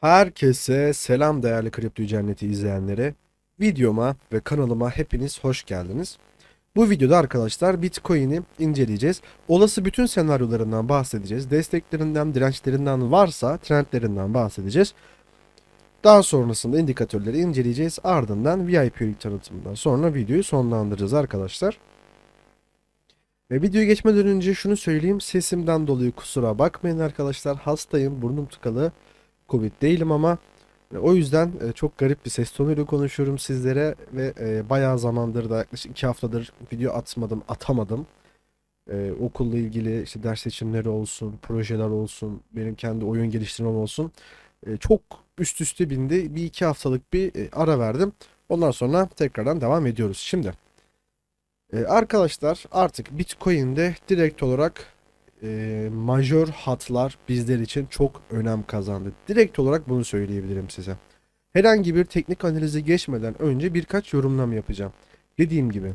Herkese selam değerli Kripto Cenneti izleyenlere. Videoma ve kanalıma hepiniz hoş geldiniz. Bu videoda arkadaşlar Bitcoin'i inceleyeceğiz. Olası bütün senaryolarından bahsedeceğiz. Desteklerinden, dirençlerinden varsa trendlerinden bahsedeceğiz. Daha sonrasında indikatörleri inceleyeceğiz. Ardından VIP tanıtımından sonra videoyu sonlandıracağız arkadaşlar. Ve videoya geçmeden önce şunu söyleyeyim. Sesimden dolayı kusura bakmayın arkadaşlar. Hastayım, burnum tıkalı. Covid değilim ama e, o yüzden e, çok garip bir ses tonuyla konuşuyorum sizlere ve e, bayağı zamandır da yaklaşık iki haftadır video atmadım, atamadım. E, okulla ilgili işte ders seçimleri olsun, projeler olsun, benim kendi oyun geliştirmem olsun. E, çok üst üste bindi. Bir iki haftalık bir ara verdim. Ondan sonra tekrardan devam ediyoruz. Şimdi e, arkadaşlar artık Bitcoin'de direkt olarak e, majör hatlar bizler için çok önem kazandı. Direkt olarak bunu söyleyebilirim size. Herhangi bir teknik analize geçmeden önce birkaç yorumlama yapacağım. Dediğim gibi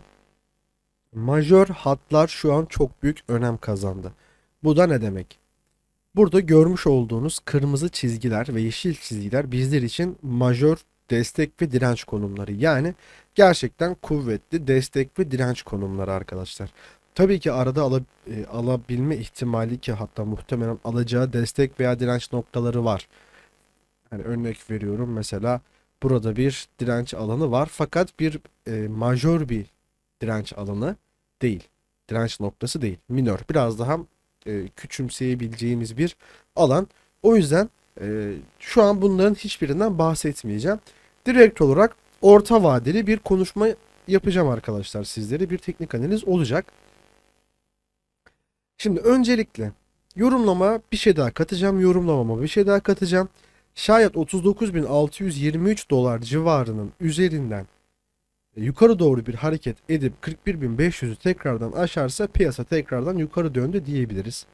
majör hatlar şu an çok büyük önem kazandı. Bu da ne demek? Burada görmüş olduğunuz kırmızı çizgiler ve yeşil çizgiler bizler için majör destek ve direnç konumları. Yani gerçekten kuvvetli destek ve direnç konumları arkadaşlar. Tabii ki arada ala- e, alabilme ihtimali ki hatta muhtemelen alacağı destek veya direnç noktaları var. Hani örnek veriyorum mesela burada bir direnç alanı var fakat bir e, majör bir direnç alanı değil. Direnç noktası değil. Minör. Biraz daha e, küçümseyebileceğimiz bir alan. O yüzden e, şu an bunların hiçbirinden bahsetmeyeceğim. Direkt olarak orta vadeli bir konuşma yapacağım arkadaşlar sizlere. Bir teknik analiz olacak. Şimdi öncelikle yorumlama bir şey daha katacağım. Yorumlamama bir şey daha katacağım. Şayet 39.623 dolar civarının üzerinden e, yukarı doğru bir hareket edip 41.500'ü tekrardan aşarsa piyasa tekrardan yukarı döndü diyebiliriz.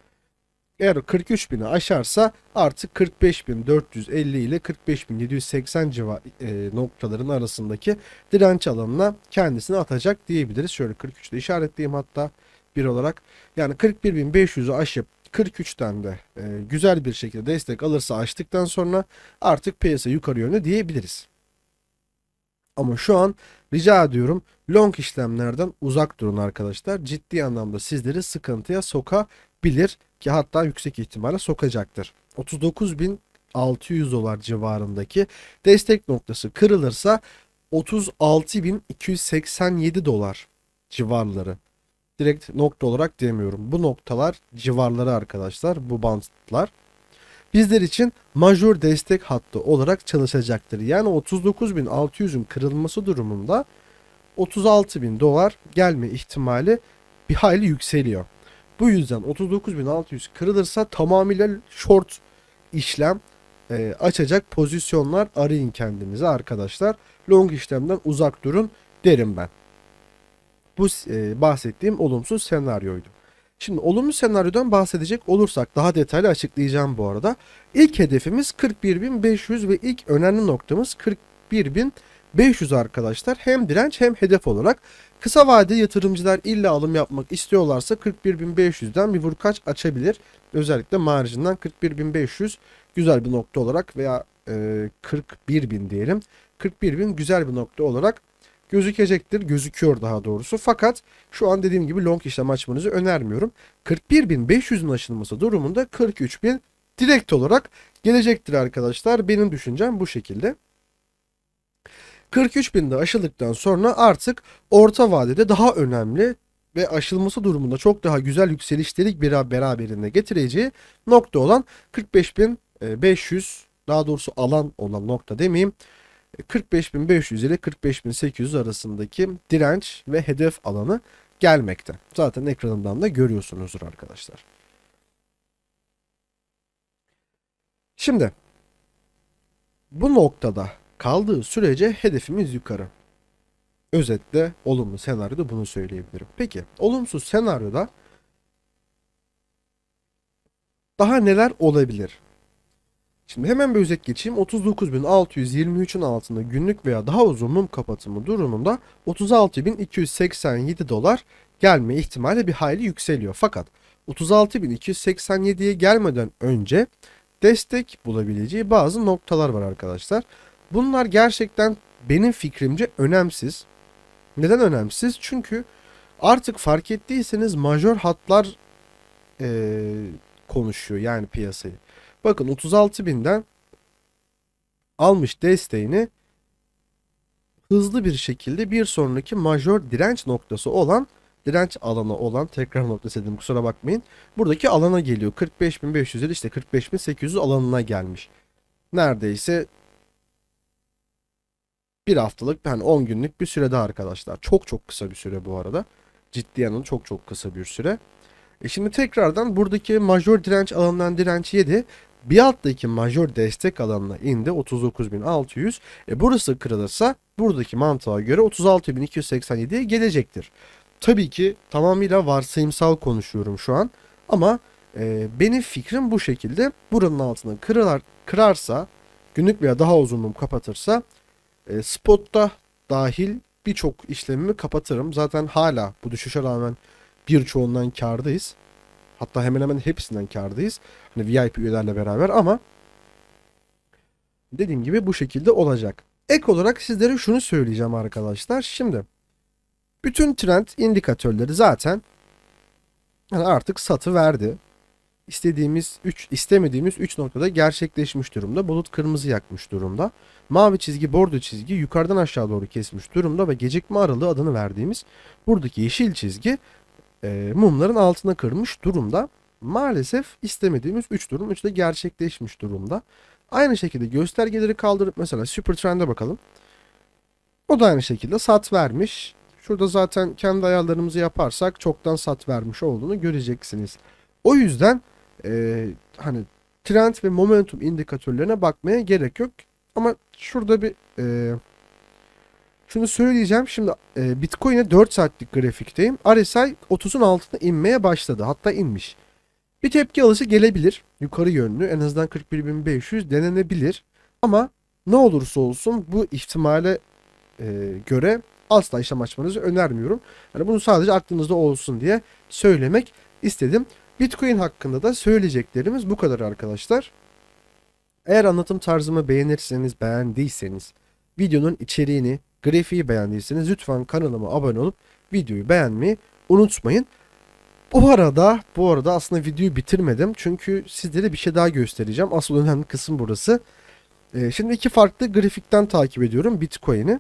Eğer 43.000'i aşarsa artık 45.450 ile 45.780 civar e, noktaların arasındaki direnç alanına kendisini atacak diyebiliriz. Şöyle 43'te işaretleyeyim hatta bir olarak. Yani 41.500'ü aşıp 43'ten de e, güzel bir şekilde destek alırsa açtıktan sonra artık piyasa yukarı yönlü diyebiliriz. Ama şu an rica ediyorum long işlemlerden uzak durun arkadaşlar. Ciddi anlamda sizleri sıkıntıya sokabilir ki hatta yüksek ihtimalle sokacaktır. 39.600 dolar civarındaki destek noktası kırılırsa 36.287 dolar civarları direkt nokta olarak demiyorum. Bu noktalar civarları arkadaşlar bu bantlar bizler için majör destek hattı olarak çalışacaktır. Yani 39.600'ün kırılması durumunda 36.000 dolar gelme ihtimali bir hayli yükseliyor. Bu yüzden 39.600 kırılırsa tamamıyla short işlem e, açacak pozisyonlar arayın kendinize arkadaşlar. Long işlemden uzak durun derim ben. Bu e, bahsettiğim olumsuz senaryoydu. Şimdi olumlu senaryodan bahsedecek olursak daha detaylı açıklayacağım bu arada. İlk hedefimiz 41.500 ve ilk önemli noktamız 41.500 arkadaşlar. Hem direnç hem hedef olarak. Kısa vadeli yatırımcılar illa alım yapmak istiyorlarsa 41.500'den bir vurkaç açabilir. Özellikle marjinden 41.500 güzel bir nokta olarak veya e, 41.000 diyelim. 41.000 güzel bir nokta olarak gözükecektir. Gözüküyor daha doğrusu. Fakat şu an dediğim gibi long işlem açmanızı önermiyorum. 41.500'ün aşılması durumunda 43.000 direkt olarak gelecektir arkadaşlar. Benim düşüncem bu şekilde. 43.000'de aşıldıktan sonra artık orta vadede daha önemli ve aşılması durumunda çok daha güzel yükselişleri bir beraberinde getireceği nokta olan 45.500 daha doğrusu alan olan nokta demeyeyim 45.500 ile 45.800 arasındaki direnç ve hedef alanı gelmekte. Zaten ekranından da görüyorsunuzdur arkadaşlar. Şimdi bu noktada kaldığı sürece hedefimiz yukarı. Özetle olumlu senaryoda bunu söyleyebilirim. Peki olumsuz senaryoda daha neler olabilir? Şimdi hemen bir özet geçeyim. 39.623'ün altında günlük veya daha uzun mum kapatımı durumunda 36.287 dolar gelme ihtimali bir hayli yükseliyor. Fakat 36.287'ye gelmeden önce destek bulabileceği bazı noktalar var arkadaşlar. Bunlar gerçekten benim fikrimce önemsiz. Neden önemsiz? Çünkü artık fark ettiyseniz majör hatlar eee, konuşuyor yani piyasayı. Bakın 36 binden almış desteğini hızlı bir şekilde bir sonraki majör direnç noktası olan direnç alanı olan tekrar noktası dedim kusura bakmayın. Buradaki alana geliyor. 45.500 işte 45.800 alanına gelmiş. Neredeyse bir haftalık yani 10 günlük bir sürede arkadaşlar. Çok çok kısa bir süre bu arada. Ciddi anlamda çok çok kısa bir süre. E şimdi tekrardan buradaki majör direnç alanından direnç 7 bir alttaki majör destek alanına indi 39.600. E burası kırılırsa buradaki mantığa göre 36.287'ye gelecektir. Tabii ki tamamıyla varsayımsal konuşuyorum şu an ama e, benim fikrim bu şekilde. Buranın altını kırılar, kırarsa günlük veya daha uzun mum kapatırsa e, spotta dahil birçok işlemimi kapatırım. Zaten hala bu düşüşe rağmen birçoğundan kardayız. Hatta hemen hemen hepsinden kardayız. Hani VIP üyelerle beraber ama dediğim gibi bu şekilde olacak. Ek olarak sizlere şunu söyleyeceğim arkadaşlar. Şimdi bütün trend indikatörleri zaten hani artık satı verdi. İstediğimiz 3 istemediğimiz 3 noktada gerçekleşmiş durumda. Bulut kırmızı yakmış durumda. Mavi çizgi, bordo çizgi yukarıdan aşağı doğru kesmiş durumda ve gecikme aralığı adını verdiğimiz buradaki yeşil çizgi e, mumların altına kırmış durumda. Maalesef istemediğimiz 3 durum 3 de gerçekleşmiş durumda. Aynı şekilde göstergeleri kaldırıp mesela Super Trend'e bakalım. O da aynı şekilde sat vermiş. Şurada zaten kendi ayarlarımızı yaparsak çoktan sat vermiş olduğunu göreceksiniz. O yüzden e, hani trend ve momentum indikatörlerine bakmaya gerek yok. Ama şurada bir e, şunu söyleyeceğim. Şimdi e, Bitcoin'e 4 saatlik grafikteyim. RSI 30'un altına inmeye başladı. Hatta inmiş. Bir tepki alışı gelebilir. Yukarı yönlü. En azından 41.500 denenebilir. Ama ne olursa olsun bu ihtimale e, göre asla işlem açmanızı önermiyorum. Yani bunu sadece aklınızda olsun diye söylemek istedim. Bitcoin hakkında da söyleyeceklerimiz bu kadar arkadaşlar. Eğer anlatım tarzımı beğenirseniz, beğendiyseniz, videonun içeriğini, grafiği beğendiyseniz lütfen kanalıma abone olup videoyu beğenmeyi unutmayın. Bu arada, bu arada aslında videoyu bitirmedim. Çünkü sizlere bir şey daha göstereceğim. Asıl önemli kısım burası. Ee, şimdi iki farklı grafikten takip ediyorum Bitcoin'i.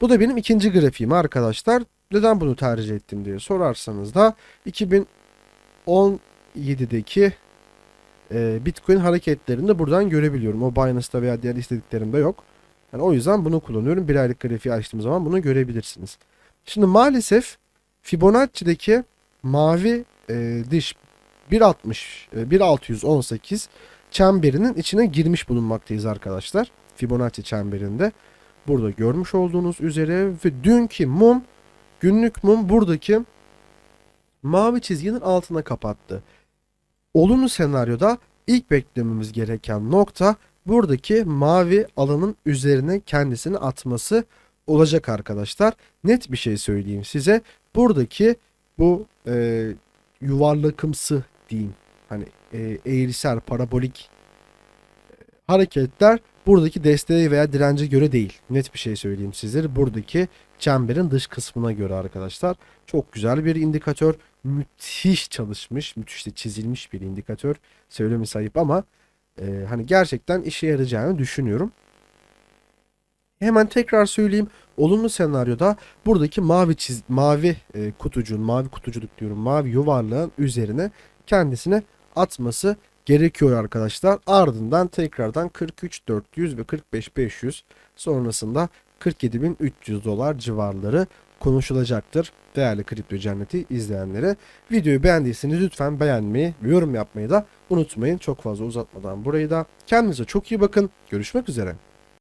Bu da benim ikinci grafiğim arkadaşlar. Neden bunu tercih ettim diye sorarsanız da 2017'deki e, Bitcoin hareketlerini de buradan görebiliyorum. O Binance'da veya diğer istediklerimde yok. Yani o yüzden bunu kullanıyorum. Bir aylık grafiği açtığım zaman bunu görebilirsiniz. Şimdi maalesef Fibonacci'deki mavi e, diş 1.60 e, 1618 çemberinin içine girmiş bulunmaktayız arkadaşlar. Fibonacci çemberinde. Burada görmüş olduğunuz üzere ve dünkü mum günlük mum buradaki mavi çizginin altına kapattı. Olumlu senaryoda ilk beklememiz gereken nokta buradaki mavi alanın üzerine kendisini atması olacak arkadaşlar. Net bir şey söyleyeyim size. Buradaki bu e, yuvarlakımsı diyeyim. Hani e, eğrisel, parabolik e, hareketler buradaki desteğe veya dirence göre değil. Net bir şey söyleyeyim sizlere. Buradaki çemberin dış kısmına göre arkadaşlar. Çok güzel bir indikatör. Müthiş çalışmış, müthiş de çizilmiş bir indikatör. Söylemi sahip ama e, hani gerçekten işe yarayacağını düşünüyorum. Hemen tekrar söyleyeyim. Olumlu senaryoda buradaki mavi çiz mavi e, kutucuğun, mavi kutuculuk diyorum, mavi yuvarlağın üzerine kendisine atması gerekiyor arkadaşlar. Ardından tekrardan 43.400 ve 45.500 sonrasında 47.300 dolar civarları konuşulacaktır. Değerli Kripto Cenneti izleyenlere. Videoyu beğendiyseniz lütfen beğenmeyi ve yorum yapmayı da unutmayın. Çok fazla uzatmadan burayı da. Kendinize çok iyi bakın. Görüşmek üzere.